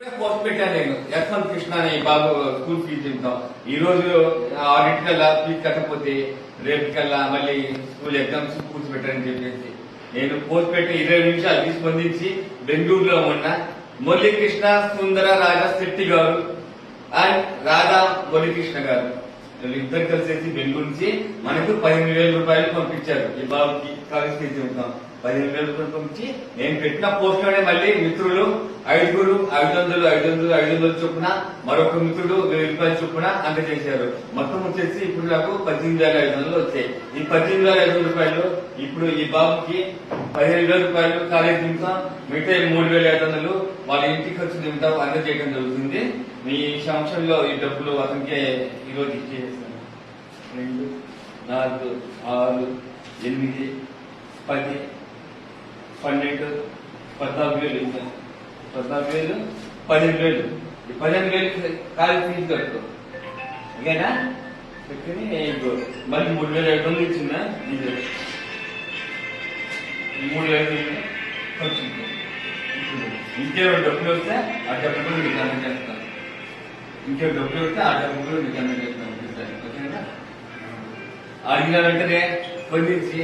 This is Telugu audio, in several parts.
పోస్ట్ పెట్టాను నేను. యశ్వంత్ కృష్ణ అని బాబు స్కూల్ ఫీజు చెప్తాం ఈ రోజు కల్లా ఫీజు కట్టకపోతే రేపటికల్లా మళ్ళీ స్కూల్ ఎగ్జామ్స్ కూర్చోబెట్టారని చెప్పేసి. నేను పోస్ట్ పెట్టి ఇరవై నిమిషాలు స్పందించి బెంగళూరులో ఉన్న మురళీకృష్ణ సుందర రాజా శెట్టి గారు అండ్ రాధా మురళీకృష్ణ గారు. వీళ్ళిద్దరు కలిసేసి బెంగళూరు నుంచి మనకు పదిహేను వేల రూపాయలు పంపించారు. ఈ బాబుకి కాలేజ్ ఫీజు ఉంటాం పదిహేను వేల రూపాయలు పంపించి నేను పెట్టిన పోస్ట్లోనే మళ్ళీ మిత్రులు ఐదుగురు ఐదు వందలు ఐదు వందలు ఐదు వందలు చొప్పున మరొక మిత్రుడు వెయ్యి రూపాయల చొప్పున అందజేశారు. మొత్తం వచ్చేసి ఇప్పుడు నాకు పద్దెనిమిది వేల ఐదు వందలు వచ్చాయి. ఈ పద్దెనిమిది వేల ఐదు వందల రూపాయలు ఇప్పుడు ఈ బాబుకి పదిహేను వేల రూపాయలు కాలేజ్ ఇంకా మిగతా మూడు వేల ఐదు వందలు వాళ్ళ ఇంటి ఖర్చు నిమిషం అందజేయడం జరుగుతుంది. మీ సంవత్సరంలో ఈ డబ్బులు అతనికి ఈరోజు ఇచ్చేస్తాను. రెండు నాలుగు ఆరు ఎనిమిది పది పన్నెండు పద్నాలుగు వేలు ఇంకా పద్నాలుగు వేలు పదిహేను వేలు. ఈ పదిహేను వేలు కాలి ఫీజు కట్టు ఓకేనా? పెట్టుకుని మళ్ళీ మూడు వేల ఐదు వందలు ఇచ్చిందా ఇది మూడు వేల ఐదు వందలు ఖర్చు ఇంకేమైనా డబ్బులు వస్తే ఆ డబ్బులు కూడా మీకు అందజేస్తాను. ఇంకే డబ్బులు వస్తే ఆ డబ్బులు కూడా మీకు అందజేస్తాను ఓకేనా? అడిగిన వెంటనే స్పందించి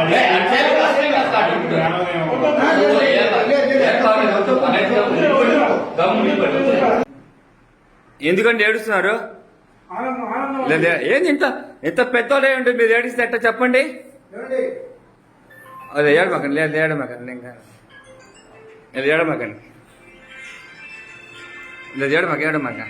అదే అంటే ఎందుకంటే ఏడుస్తున్నారు? లేదా ఏంది ఇంత ఇంత పెద్దోడే ఉంటే మీరు ఏడిస్తే ఎట్ట చెప్పండి? అదే ఏడమాకండి లేదు ఏడమాకండి ఇంకా. లేదు ఏడమాకండి. లేదు ఏడమాక ఏడమాక